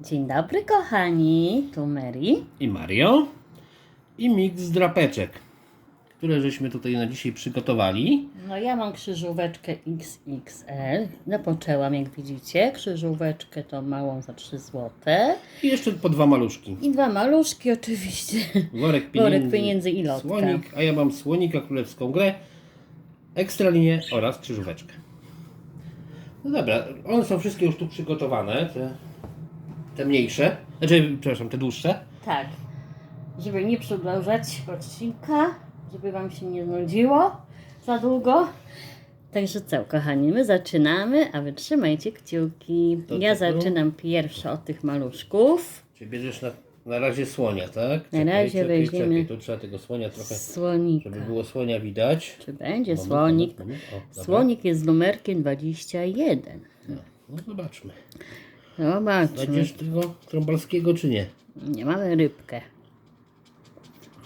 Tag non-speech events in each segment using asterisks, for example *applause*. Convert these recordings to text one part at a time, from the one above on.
Dzień dobry, kochani. Tu Mary. i Mario i miks drapeczek, które żeśmy tutaj na dzisiaj przygotowali. No ja mam krzyżóweczkę XXL. Zapoczęłam, jak widzicie. Krzyżóweczkę tą małą za 3 zł. I jeszcze po dwa maluszki. I dwa maluszki oczywiście. Worek *laughs* pieniędzy, Worek pieniędzy i lotka. słonik, a ja mam słonika, królewską grę, ekstralinię oraz krzyżóweczkę. No dobra, one są wszystkie już tu przygotowane, te, te mniejsze, znaczy, przepraszam, te dłuższe. Tak. Żeby nie przedłużać odcinka, żeby Wam się nie znudziło za długo. Także co, kochani, my zaczynamy, a Wy trzymajcie kciuki. To ja zaczynam pierwsza od tych maluszków. Czyli bierzesz na, na razie słonia, tak? Na razie weźmiemy Czekaj, tu trzeba tego słonia trochę, Słonika. żeby było słonia widać. Czy będzie Moment, słonik? moment, moment. O, dobra. Słonik jest z numerkiem 21. No, no zobaczmy. Zobaczmy. Znajdziesz tego trąbalskiego czy nie? Nie mamy rybkę.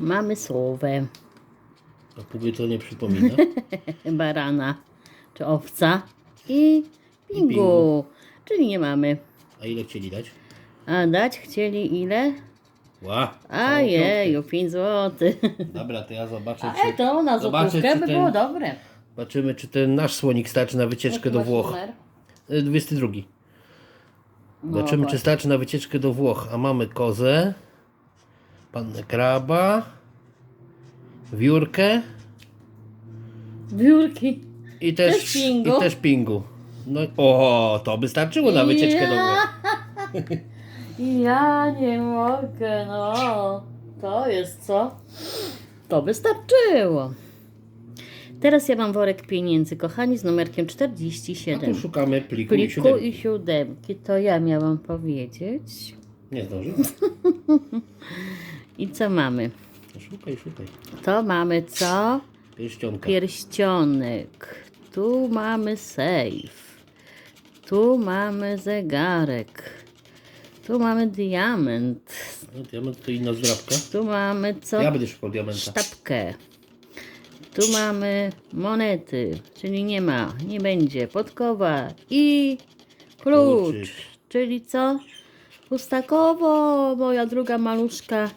Mamy słowę. Dopóki to nie przypomina. *laughs* Barana czy owca i pingu. pingu. Czyli nie mamy. A ile chcieli dać? A dać chcieli ile? Ła! A jeju, 5 zł. Dobra, to ja zobaczę, A czy, to na zobaczę, złotówkę czy by ten- było dobre. zobaczymy, czy ten nasz słonik starczy na wycieczkę do Masz Włoch. numer? Y, 22. No Zobaczymy, czy starczy na wycieczkę do Włoch. A mamy kozę, pannę kraba, wiórkę Biurki. i też, Też pingu. i też pingu. No, o, to by starczyło na wycieczkę do. Włoch. Ja *laughs* nie mogę, no. To jest co? To by starczyło. Teraz ja mam worek pieniędzy, kochani, z numerkiem A tu 47. szukamy pliku, i Pliku siódemki. i siódemki, to ja miałam powiedzieć. Nie zdążyłem. *laughs* I co mamy? No Szukaj, szukaj. To mamy co? Pierścionka. Pierścionek. Tu mamy safe. Tu mamy zegarek. Tu mamy diament. No, diament to inna zdrabka. Tu mamy co? Ja będę szukał diamenta. Sztabkę. Tu mamy monety, czyli nie ma, nie będzie. Podkowa i klucz, Kluczyk. czyli co? Pustakowo. Moja druga maluszka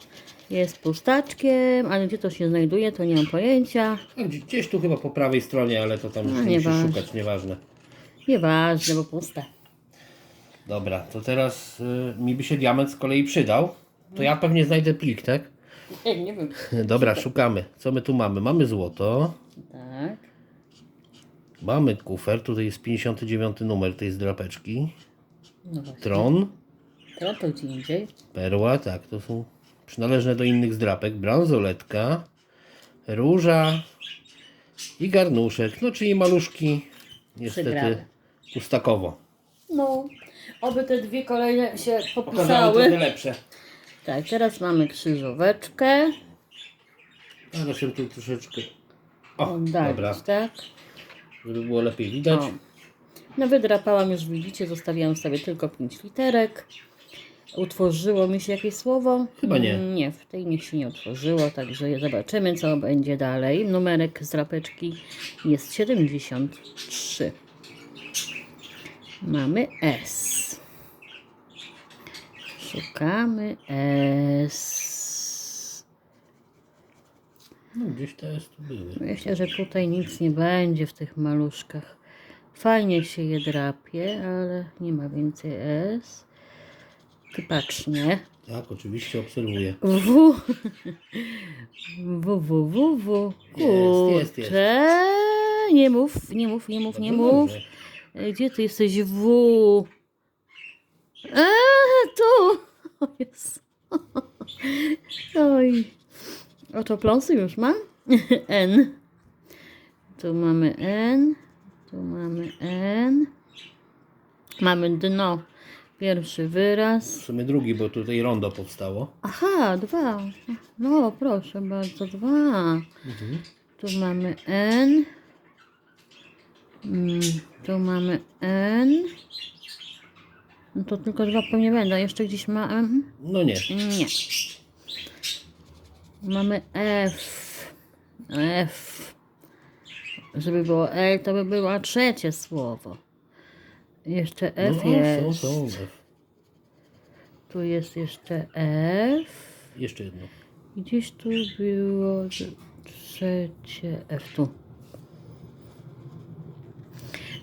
jest pustaczkiem, ale gdzie to się znajduje, to nie mam pojęcia. A gdzie- Gdzieś tu chyba po prawej stronie, ale to tam już No, nie musisz nieważne. szukać, nieważne. Nieważne, bo puste. Dobra, to teraz y, mi by się diament z kolei przydał. To ja pewnie znajdę plik, tak? *laughs* Nie, nie wiem. Dobra, szukamy. Co my tu mamy? Mamy złoto, Tak. mamy kufer, tutaj jest 59 numer tej zdrapeczki. No właśnie. Tron, To to gdzie indziej. perła, tak, to są przynależne do innych zdrapek. Bransoletka, róża i garnuszek. No, czyli maluszki niestety Przegrane. pustakowo. No, oby te dwie kolejne się Okazały popisały. trochę lepsze. Tak, teraz mamy krzyżóweczkę. Teraz się tu troszeczkę. O, Oddalić, dobra, tak? żeby było lepiej widać. O. No wydrapałam już, widzicie, zostawiłam sobie tylko 5 literek. Utworzyło mi się jakieś słowo? Chyba nie. Mm, Nie, w tej niech się nie utworzyło, także zobaczymy, co będzie dalej. Numerek z drapeczki jest 73. Mamy S. Szukamy S. No, gdzieś też tu były. Myślę, że tutaj nic nie będzie w tych maluszkach. Fajnie się je drapie, ale nie ma więcej S. Ty patrz, nie? Tak, oczywiście obserwuję. W. W, w, w, w. Jest, jest, jest. Nie mów, nie mów, nie mów, nie Dobrze, mów. dobrze. Gdzie ty jesteś? W. Eee, tu. O *laughs* jest. Oj. Oto pląsy już mam. *laughs* N. Tu mamy N. Tu mamy N. Mamy dno. Pierwszy wyraz. W sumie drugi, bo tutaj rondo powstało. Aha, dwa. No, proszę bardzo, dwa. Tu mamy N. Mm, tu mamy N. No to tylko dwa pewnie będą. Jeszcze gdzieś ma M? No nie. Nie. Mamy F. F. Żeby było L, to by było trzecie słowo. Jeszcze F no, jest. są, są. F. Tu jest jeszcze F. Jeszcze jedno. Gdzieś tu było trzecie F tu.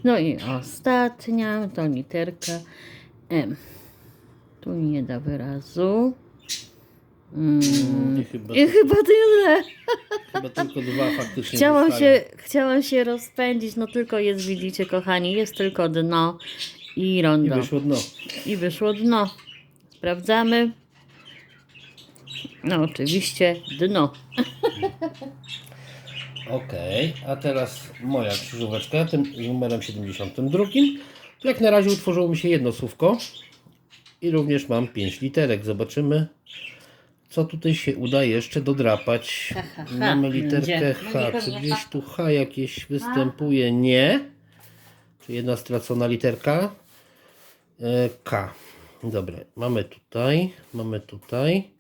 No i ostatnia to literka M. Tu nie da wyrazu. Mm. I chyba, I chyba tyle. chyba tylko dwa faktycznie Chciałam się, chciałam się rozpędzić, no tylko jest, widzicie kochani, jest tylko dno i I rondo. wyszło dno. I wyszło dno. Sprawdzamy. No oczywiście dno. Okej, a teraz moja krzyżóweczka, tym numerem 72. Jak na razie utworzyło mi się jedno słówko i również mam 5 literek. Zobaczymy, co tutaj się uda jeszcze dodrapać. Ha, ha, ha. Mamy literkę Będzie. H. Czy gdzieś tu H jakieś występuje? Nie. Czy jedna stracona literka? E, K. Dobra, mamy tutaj, mamy tutaj.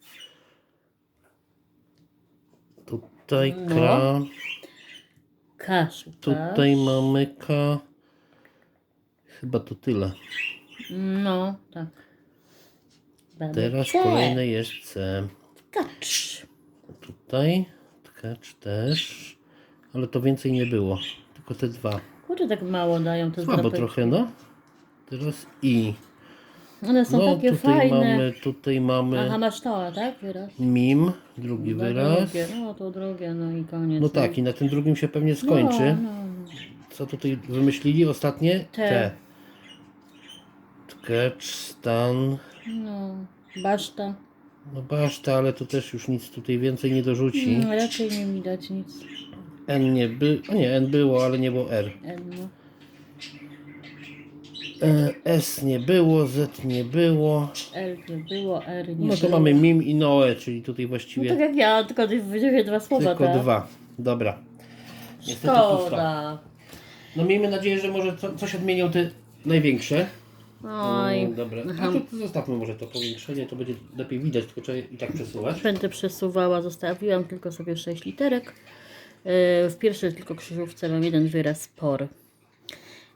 Tutaj K. No. K. Tutaj mamy K. Chyba to tyle. No, tak. Mamy Teraz C. kolejne jest C. Kacz. Tutaj tkacz też. Ale to więcej nie było. Tylko te dwa. Kurde, tak mało dają te Słabo zapytki. trochę, no. Teraz I. One są No takie tutaj fajne. mamy, tutaj Aha, mamy masz to, tak? Wyraz. mim. Drugi No, wyraz. Drugie. No to drugie, no i koniec. No tak, i na tym drugim się pewnie skończy. No, no. Co tutaj wymyślili ostatnie? Te. T. Tkacz, stan. no. Baszta. No baszta, ale to też już nic tutaj więcej nie dorzuci. No, raczej nie widać nic. N nie było, o nie, N było, ale nie było R. E, No. E, S nie było, Z nie było. L nie było, R nie No to było. mamy Mim i Noe, czyli tutaj No właściwie tak jak ja, tylko wziąłem dwa słowa, tylko tak? dwa. Dobra. Niestety. Szkoda. No miejmy nadzieję, że może co, coś odmienią te największe. Oj, Mm, Dobra. A to, to zostawmy może to powiększenie, to będzie lepiej widać, tylko trzeba i tak przesuwać. będę przesuwała, zostawiłam tylko sobie sześć literek. Yy, W pierwszej tylko krzyżówce mam jeden wyraz por.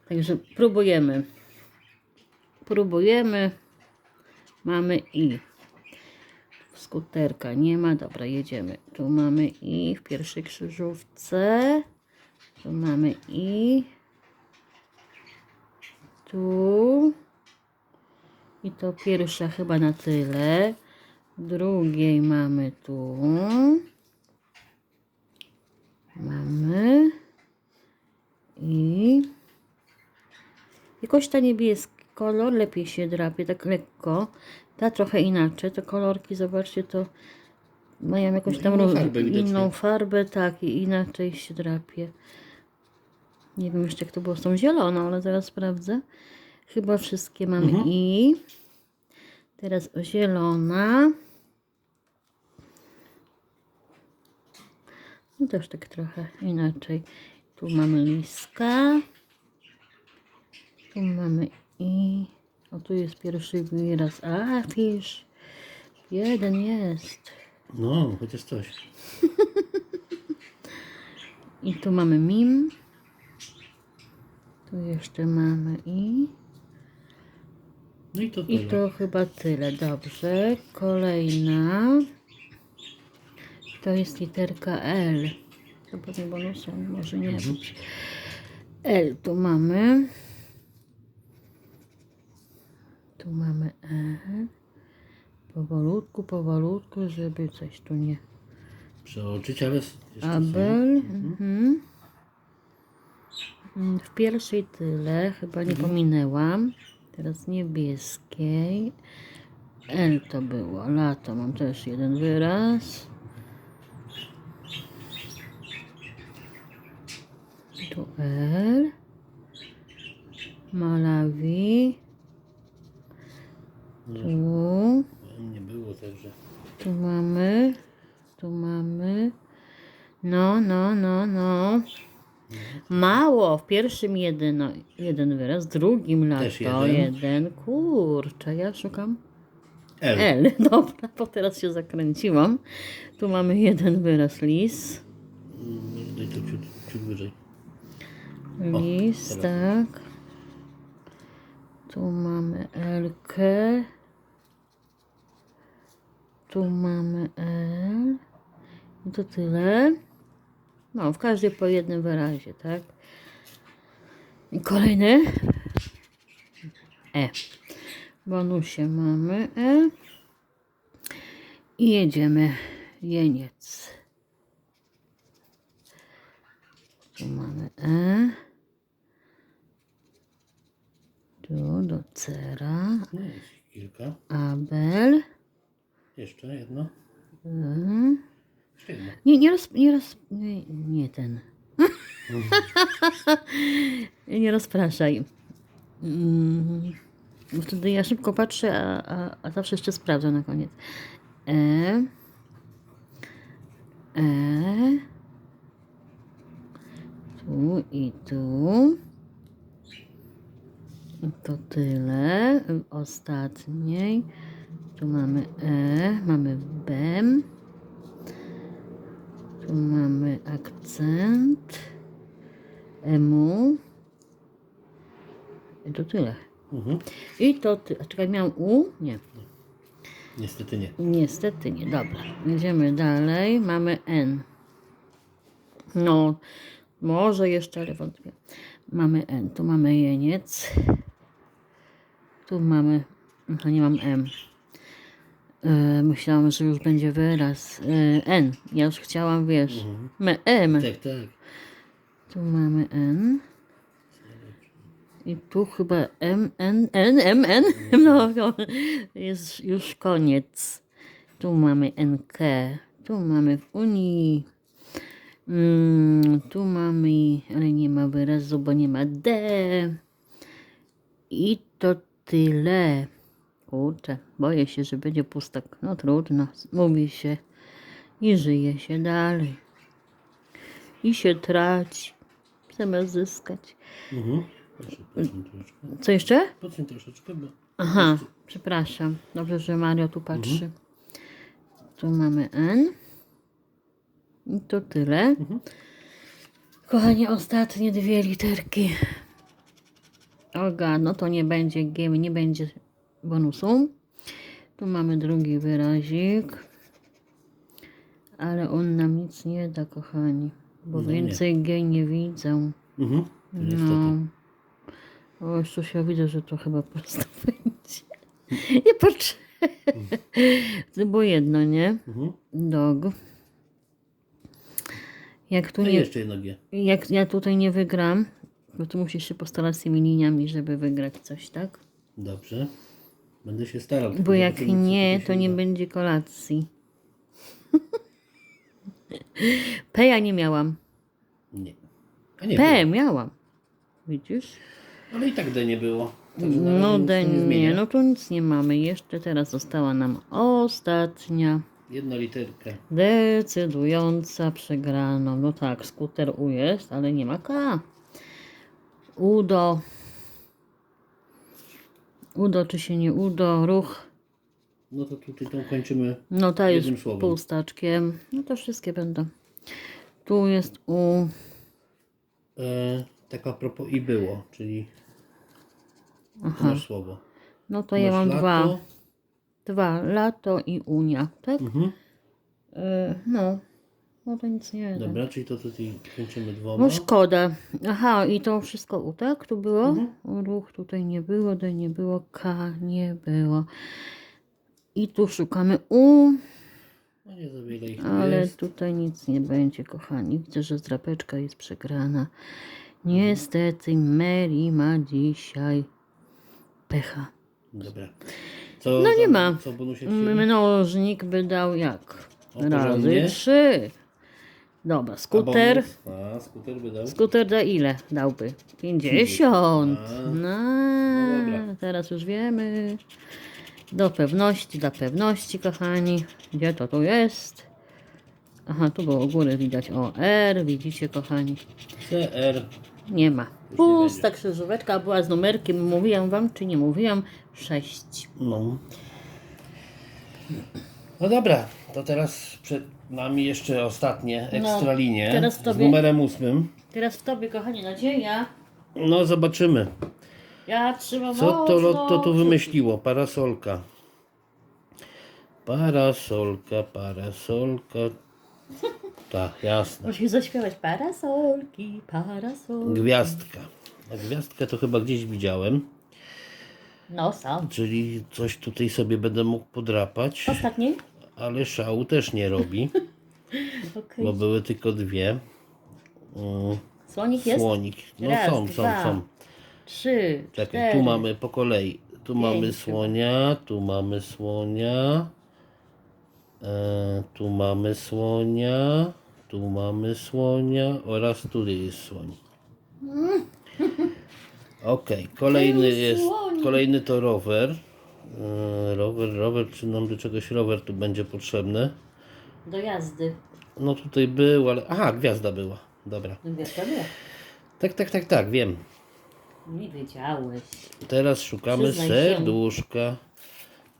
Także próbujemy. Próbujemy. Mamy i. Skuterka nie ma. Dobra, jedziemy. Tu mamy i w pierwszej krzyżówce. Tu mamy i. Tu. I to pierwsza chyba na tyle. Drugiej mamy tu. Mamy. I. Jakoś ta niebieski kolor lepiej się drapie, tak lekko. Ta trochę inaczej. Te kolorki, zobaczcie, to mają jakąś tam Inną farbę inną farbę, tak, i inaczej się drapie. Nie wiem jeszcze jak to było z tą zieloną, ale zaraz sprawdzę. Chyba wszystkie mamy Mhm. i. Teraz zielona. No też tak trochę inaczej. Tu mamy liska. Tu mamy i. O tu jest pierwszy wyraz. A, fisz. Jeden jest. No, chociaż coś. *laughs* I tu mamy mim. Tu jeszcze mamy i. No i to I tyle. to chyba tyle. Dobrze. Kolejna. To jest literka L. To pewnie bonusem może nie być. L tu mamy. Tu mamy L. Powolutku, powolutku, żeby coś tu nie... Przeoczyć, ale. Abel. Mhm. Mm, W pierwszej tyle, chyba nie pominęłam. Teraz niebieskiej. L to było. Lato mam też jeden wyraz. Tu L. Malawi. Tu. N nie było, także. Tu mamy, tu mamy. No, no, no, no. Mało. W pierwszym jedyno, jeden wyraz, w drugim Też lato jeden. jeden. Kurczę, ja szukam L. L. *laughs* Dobra, bo teraz się zakręciłam. Tu mamy jeden wyraz, lis. Mm, Daj to ciut, ciut wyżej. Lis, teraz. tak. Tu mamy Elkę. Tu mamy L. I to tyle. No, w każdej po jednym wyrazie, tak? I kolejny. E. W bonusie mamy E. I jedziemy. Jeniec. Tu mamy E. Tu do cera. No jest kilka. Abel. Jeszcze jedno. Mhm. Nie, nie roz... Nie, roz, nie, nie ten. *laughs* nie rozpraszaj. Mm, Bo wtedy ja szybko patrzę, a, a, a zawsze jeszcze sprawdzę na koniec. E. E. Tu i tu. To tyle. Ostatniej. Tu mamy E, mamy B. Tu mamy akcent. Emu. I to tyle. Mhm. I to ty. A czekaj, miałam U? Nie. Niestety nie. Niestety nie. Dobra. Idziemy dalej. Mamy N. No, może jeszcze, ale wątpię. Mamy N. Tu mamy jeniec. Tu mamy. To nie mam M. E, myślałam, że już będzie wyraz. E, N. Ja już chciałam, wiesz. Me, M. Tak, tak. Tu mamy N. I tu chyba M, N, N, M, N. No, no, jest już koniec. Tu mamy NK. Tu mamy w Unii. Mm, tu mamy, ale nie ma wyrazu, bo nie ma D. I to tyle. Kurczę, boję się, że będzie pustak. No trudno, mówi się i żyje się dalej. I się traci, zamiast zyskać. Mhm. Proszę, podsuń troszeczkę. Co jeszcze? Troszeczkę, bo... Aha, przepraszam. Dobrze, że Mario tu patrzy. Tu mamy N. I to tyle. Kochani, ostatnie dwie literki. Olga, no to nie będzie G, nie będzie bonusu. Tu mamy drugi wyrazik. Ale on nam nic nie da, kochani. Bo No nie. więcej G nie widzę. Mhm. No. O, już ja widzę, że to chyba prosto *laughs* będzie. Nie patrzę. To było jedno, nie? Mhm. Dog. Jak tu nie, jeszcze jedno G. jak ja tutaj nie wygram, bo tu musisz się postarać z tymi liniami, żeby wygrać coś, tak? Dobrze. Będę się starał. Bo jak nie, to nie będzie kolacji. *laughs* P ja nie miałam. Nie. A nie P było. miałam. Widzisz? Ale i tak D nie było. Także na razie No nic to nie nie, zmienia. no tu nic nie mamy. Jeszcze teraz została nam ostatnia, Jedna literka. decydująca przegrana. No tak, skuter U jest, ale nie ma K. Udo. Udo czy się nie udo, ruch. No to tutaj tą kończymy. No ta jest słowem. pustaczkiem. No to wszystkie będą. Tu jest U. E, tak a propos i było, czyli Aha. masz słowo. No to ja Masz mam lato. dwa. Dwa. Lato i Unia, tak? Mhm. E, no. No to nic nie da. Dobra, czyli to tutaj kończymy dwoma. No szkoda. Aha, i to wszystko U, tak? Tu było? Mhm. Ruch tutaj nie było, D nie było, K nie było. I tu szukamy U, No nie za wiele ich ale jest. tutaj nic nie będzie, kochani. Widzę, że zdrapeczka jest przegrana. Niestety Mary ma dzisiaj pecha. Dobra. Co No nie za- ma. Co bonusie? Mnożnik by dał jak? Razy trzy. Dobra, skuter. A, skuter by dał. Skuter da ile dałby? 50. A. No, No dobra. teraz już wiemy. Do pewności, dla pewności, kochani. Gdzie to tu jest? Aha, tu było u góry widać o R. Widzicie, kochani. CR. Nie ma. Pusta krzyżóweczka była z numerkiem. Mówiłam wam, czy nie mówiłam? 6. No. No dobra, to teraz przed nami jeszcze ostatnie ekstra linie No, teraz z tobie- numerem ósmym. Teraz w tobie, kochani, nadzieja. No zobaczymy, Ja trzymam co to mocno lotto tu wymyśliło. Parasolka. Parasolka, parasolka. Tak, jasne. Musisz zaśpiewać parasolki, parasolki. Gwiazdka. A gwiazdkę to chyba gdzieś widziałem. No, sam. Czyli coś tutaj sobie będę mógł podrapać. Ostatni? Ale szału też nie robi, *laughs* Okej. bo były tylko dwie. Mm, Słonik jest? Słonik. No Raz, są, są, dwa, są. Trzy, Czekaj, cztery. tu mamy po kolei. Tu mamy Pięć słonia, tu mamy słonia. E, tu mamy słonia, tu mamy słonia oraz tu jest słoń. Okej, kolejny jest. Kolejny to rower. E, rower, rower, czy nam do czegoś rower tu będzie potrzebny? Do jazdy. No tutaj był, ale... Aha, gwiazda była. Dobra. Gwiazdka była. Tak, tak, tak, tak, wiem. Nie wiedziałeś. Teraz szukamy Przyznaj się. serduszka.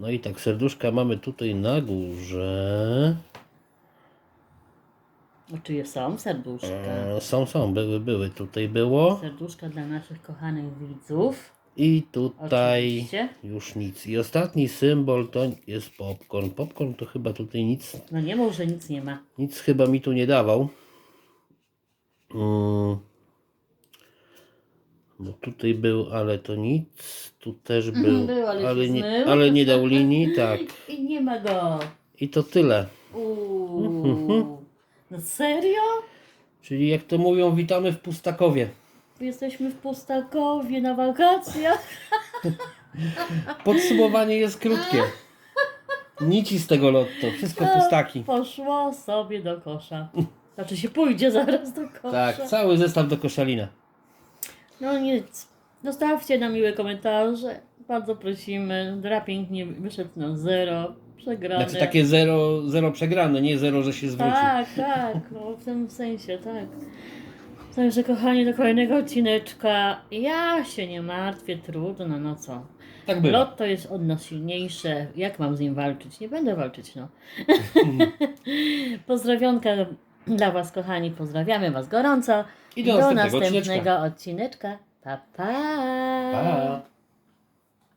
No i tak, serduszka mamy tutaj na górze. O, czy są serduszka? E, są, są, były, były. Tutaj było. Serduszka dla naszych kochanych widzów. I tutaj Oczywiście. już nic. I ostatni symbol to jest popcorn. Popcorn to chyba tutaj nic, No nie mów, że nic nie ma. nic chyba mi tu nie dawał. Mm. Bo tutaj był, ale to nic. Tu też był, był, ale się nie, zmył. ale nie dał linii, *laughs* tak. I nie ma go. I to tyle. Uuu. *laughs* No serio? Czyli jak to mówią, witamy w Pustakowie. Jesteśmy w Pustakowie na wakacjach. *laughs* Podsumowanie jest krótkie. Nici z tego lotto, wszystko pustaki. Poszło sobie do kosza. Znaczy się pójdzie zaraz do kosza. Tak, cały zestaw do koszalina. No nic. Zostawcie nam miłe komentarze. Bardzo prosimy. Draping nie wyszedł na zero. Przegrany. Znaczy takie zero, zero przegrane, nie zero, że się zwrócił. Tak, tak. No, w tym sensie, tak. Także kochani, do kolejnego odcineczka. Ja się nie martwię, trudno, no co. Tak było. Lotto jest od nas silniejsze. Jak mam z nim walczyć? Nie będę walczyć, no. *laughs* Pozdrowionka dla Was, kochani. Pozdrawiamy Was gorąco. I do następnego następnego odcineczka. Pa, pa. Pa.